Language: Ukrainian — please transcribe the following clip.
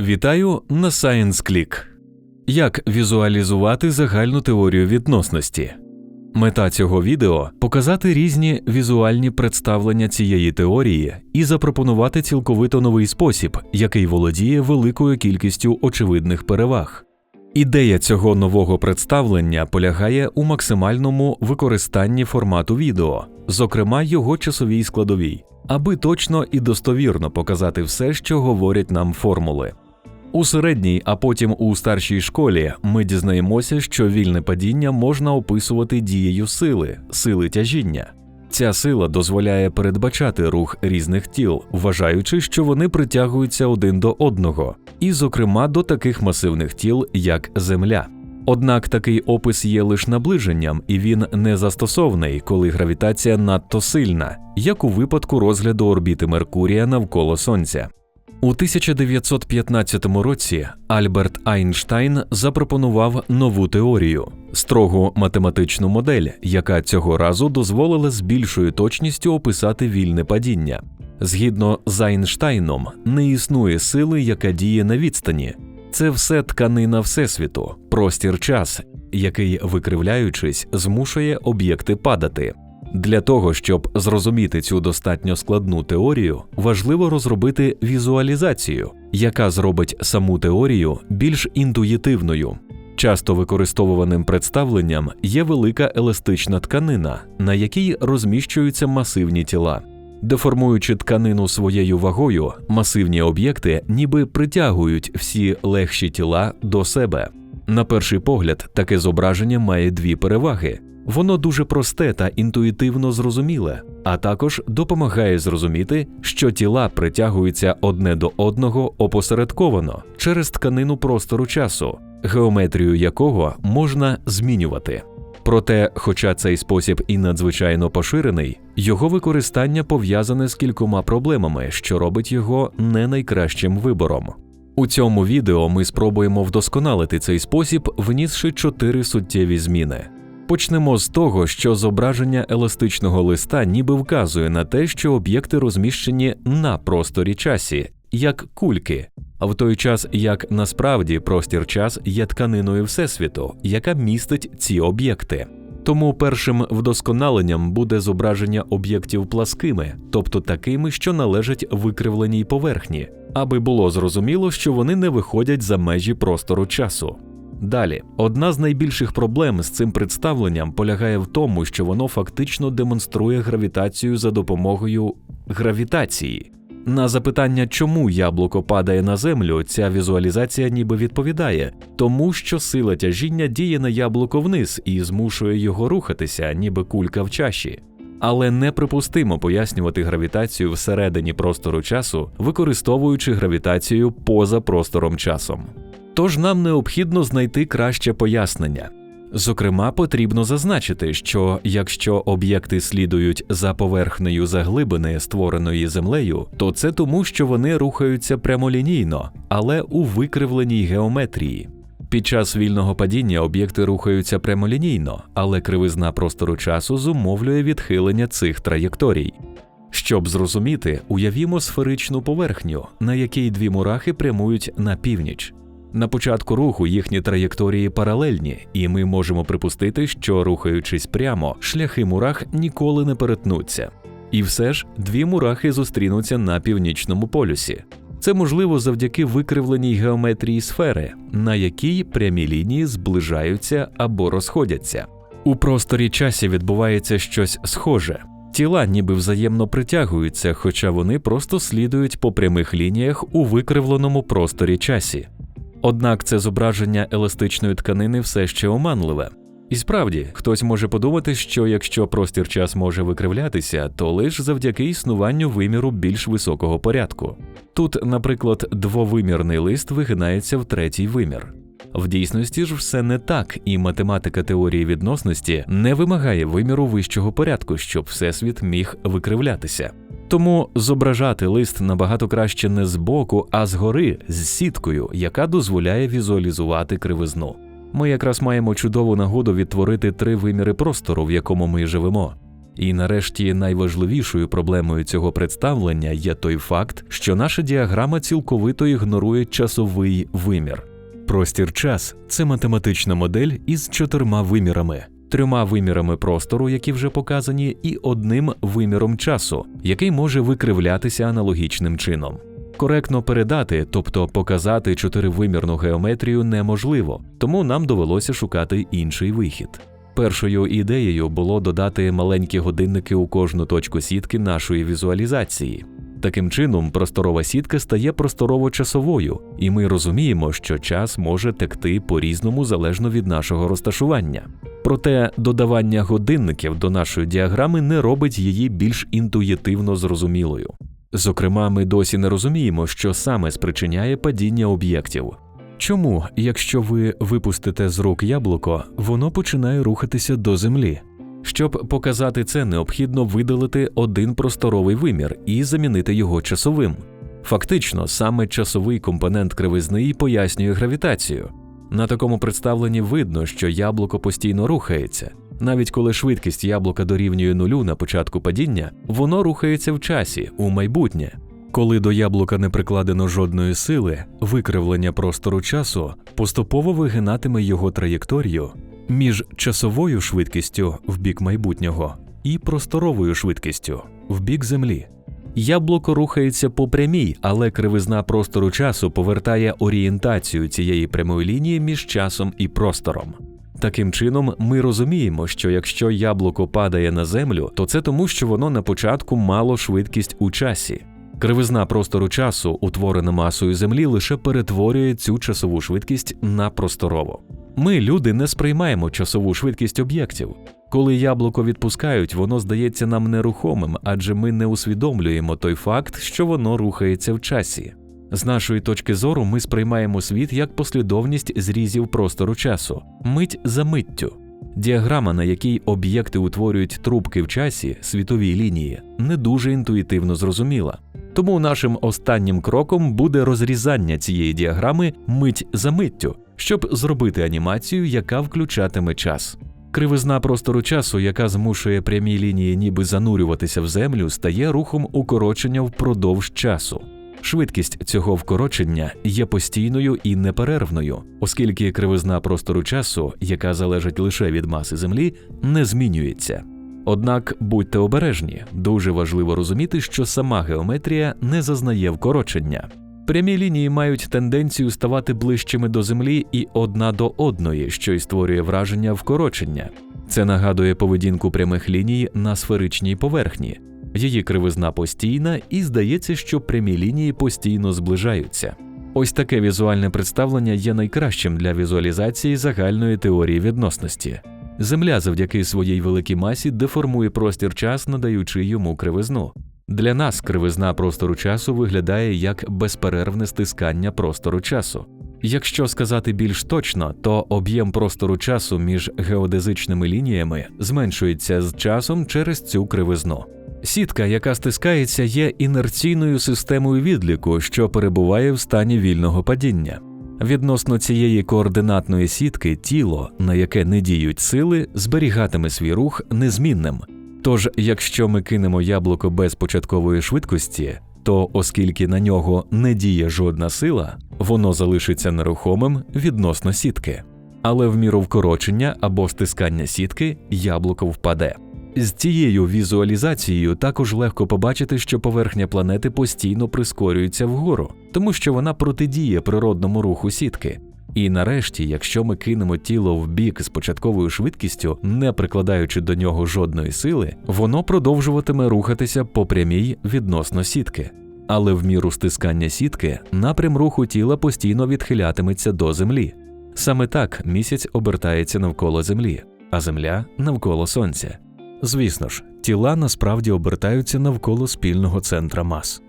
Вітаю на ScienceClick. Як візуалізувати загальну теорію відносності? Мета цього відео показати різні візуальні представлення цієї теорії і запропонувати цілковито новий спосіб, який володіє великою кількістю очевидних переваг. Ідея цього нового представлення полягає у максимальному використанні формату відео, зокрема його часовій складовій, аби точно і достовірно показати все, що говорять нам формули. У середній, а потім у старшій школі ми дізнаємося, що вільне падіння можна описувати дією сили, сили тяжіння. Ця сила дозволяє передбачати рух різних тіл, вважаючи, що вони притягуються один до одного, і, зокрема, до таких масивних тіл, як Земля. Однак такий опис є лише наближенням, і він не застосований, коли гравітація надто сильна, як у випадку розгляду орбіти Меркурія навколо Сонця. У 1915 році Альберт Айнштайн запропонував нову теорію строгу математичну модель, яка цього разу дозволила з більшою точністю описати вільне падіння. Згідно з Айнштайном, не існує сили, яка діє на відстані. Це все тканина Всесвіту, простір час, який, викривляючись, змушує об'єкти падати. Для того, щоб зрозуміти цю достатньо складну теорію, важливо розробити візуалізацію, яка зробить саму теорію більш інтуїтивною. Часто використовуваним представленням є велика еластична тканина, на якій розміщуються масивні тіла. Деформуючи тканину своєю вагою, масивні об'єкти ніби притягують всі легші тіла до себе. На перший погляд, таке зображення має дві переваги. Воно дуже просте та інтуїтивно зрозуміле, а також допомагає зрозуміти, що тіла притягуються одне до одного опосередковано через тканину простору часу, геометрію якого можна змінювати. Проте, хоча цей спосіб і надзвичайно поширений, його використання пов'язане з кількома проблемами, що робить його не найкращим вибором. У цьому відео ми спробуємо вдосконалити цей спосіб, внісши чотири суттєві зміни. Почнемо з того, що зображення еластичного листа ніби вказує на те, що об'єкти розміщені на просторі часі, як кульки, а в той час як насправді простір час є тканиною Всесвіту, яка містить ці об'єкти. Тому першим вдосконаленням буде зображення об'єктів пласкими, тобто такими, що належать викривленій поверхні, аби було зрозуміло, що вони не виходять за межі простору часу. Далі, одна з найбільших проблем з цим представленням полягає в тому, що воно фактично демонструє гравітацію за допомогою гравітації. На запитання, чому яблуко падає на землю, ця візуалізація ніби відповідає, тому що сила тяжіння діє на яблуко вниз і змушує його рухатися, ніби кулька в чаші. Але неприпустимо пояснювати гравітацію всередині простору часу, використовуючи гравітацію поза простором часом. Тож нам необхідно знайти краще пояснення. Зокрема, потрібно зазначити, що якщо об'єкти слідують за поверхнею заглибини, створеної землею, то це тому, що вони рухаються прямолінійно, але у викривленій геометрії. Під час вільного падіння об'єкти рухаються прямолінійно, але кривизна простору часу зумовлює відхилення цих траєкторій. Щоб зрозуміти, уявімо сферичну поверхню, на якій дві мурахи прямують на північ. На початку руху їхні траєкторії паралельні, і ми можемо припустити, що рухаючись прямо, шляхи мурах ніколи не перетнуться. І все ж дві мурахи зустрінуться на північному полюсі. Це можливо завдяки викривленій геометрії сфери, на якій прямі лінії зближаються або розходяться. У просторі часі відбувається щось схоже. Тіла ніби взаємно притягуються, хоча вони просто слідують по прямих лініях у викривленому просторі часі. Однак це зображення еластичної тканини все ще оманливе. І справді, хтось може подумати, що якщо простір час може викривлятися, то лише завдяки існуванню виміру більш високого порядку. Тут, наприклад, двовимірний лист вигинається в третій вимір. В дійсності ж все не так, і математика теорії відносності не вимагає виміру вищого порядку, щоб всесвіт міг викривлятися. Тому зображати лист набагато краще не збоку, а згори з сіткою, яка дозволяє візуалізувати кривизну. Ми якраз маємо чудову нагоду відтворити три виміри простору, в якому ми живемо. І нарешті найважливішою проблемою цього представлення є той факт, що наша діаграма цілковито ігнорує часовий вимір. Простір час це математична модель із чотирма вимірами, трьома вимірами простору, які вже показані, і одним виміром часу, який може викривлятися аналогічним чином. Коректно передати, тобто показати чотиривимірну геометрію, неможливо, тому нам довелося шукати інший вихід. Першою ідеєю було додати маленькі годинники у кожну точку сітки нашої візуалізації. Таким чином, просторова сітка стає просторово-часовою, і ми розуміємо, що час може текти по-різному залежно від нашого розташування. Проте додавання годинників до нашої діаграми не робить її більш інтуїтивно зрозумілою. Зокрема, ми досі не розуміємо, що саме спричиняє падіння об'єктів. Чому, якщо ви випустите з рук яблуко, воно починає рухатися до землі? Щоб показати це, необхідно видалити один просторовий вимір і замінити його часовим. Фактично, саме часовий компонент кривизни і пояснює гравітацію. На такому представленні видно, що яблуко постійно рухається. Навіть коли швидкість яблука дорівнює нулю на початку падіння, воно рухається в часі, у майбутнє. Коли до яблука не прикладено жодної сили, викривлення простору часу поступово вигинатиме його траєкторію між часовою швидкістю в бік майбутнього і просторовою швидкістю в бік землі. Яблуко рухається по прямій, але кривизна простору часу повертає орієнтацію цієї прямої лінії між часом і простором. Таким чином, ми розуміємо, що якщо яблуко падає на землю, то це тому, що воно на початку мало швидкість у часі. Кривизна простору часу, утворена масою землі, лише перетворює цю часову швидкість на просторову. Ми, люди, не сприймаємо часову швидкість об'єктів. Коли яблуко відпускають, воно здається нам нерухомим, адже ми не усвідомлюємо той факт, що воно рухається в часі. З нашої точки зору, ми сприймаємо світ як послідовність зрізів простору часу, мить за миттю. Діаграма, на якій об'єкти утворюють трубки в часі, світовій лінії, не дуже інтуїтивно зрозуміла. Тому нашим останнім кроком буде розрізання цієї діаграми мить за миттю, щоб зробити анімацію, яка включатиме час. Кривизна простору часу, яка змушує прямі лінії ніби занурюватися в землю, стає рухом укорочення впродовж часу. Швидкість цього вкорочення є постійною і неперервною, оскільки кривизна простору часу, яка залежить лише від маси Землі, не змінюється. Однак будьте обережні, дуже важливо розуміти, що сама геометрія не зазнає вкорочення. Прямі лінії мають тенденцію ставати ближчими до землі і одна до одної, що й створює враження вкорочення. Це нагадує поведінку прямих ліній на сферичній поверхні. Її кривизна постійна, і здається, що прямі лінії постійно зближаються. Ось таке візуальне представлення є найкращим для візуалізації загальної теорії відносності. Земля завдяки своїй великій масі деформує простір час, надаючи йому кривизну. Для нас кривизна простору часу виглядає як безперервне стискання простору часу. Якщо сказати більш точно, то об'єм простору часу між геодезичними лініями зменшується з часом через цю кривизну. Сітка, яка стискається, є інерційною системою відліку, що перебуває в стані вільного падіння. Відносно цієї координатної сітки тіло, на яке не діють сили, зберігатиме свій рух незмінним. Тож, якщо ми кинемо яблуко без початкової швидкості, то оскільки на нього не діє жодна сила, воно залишиться нерухомим відносно сітки. Але в міру вкорочення або стискання сітки яблуко впаде. З цією візуалізацією також легко побачити, що поверхня планети постійно прискорюється вгору, тому що вона протидіє природному руху сітки. І нарешті, якщо ми кинемо тіло в бік з початковою швидкістю, не прикладаючи до нього жодної сили, воно продовжуватиме рухатися по прямій відносно сітки. Але в міру стискання сітки напрям руху тіла постійно відхилятиметься до землі. Саме так місяць обертається навколо Землі, а Земля навколо Сонця. Звісно ж, тіла насправді обертаються навколо спільного центра мас.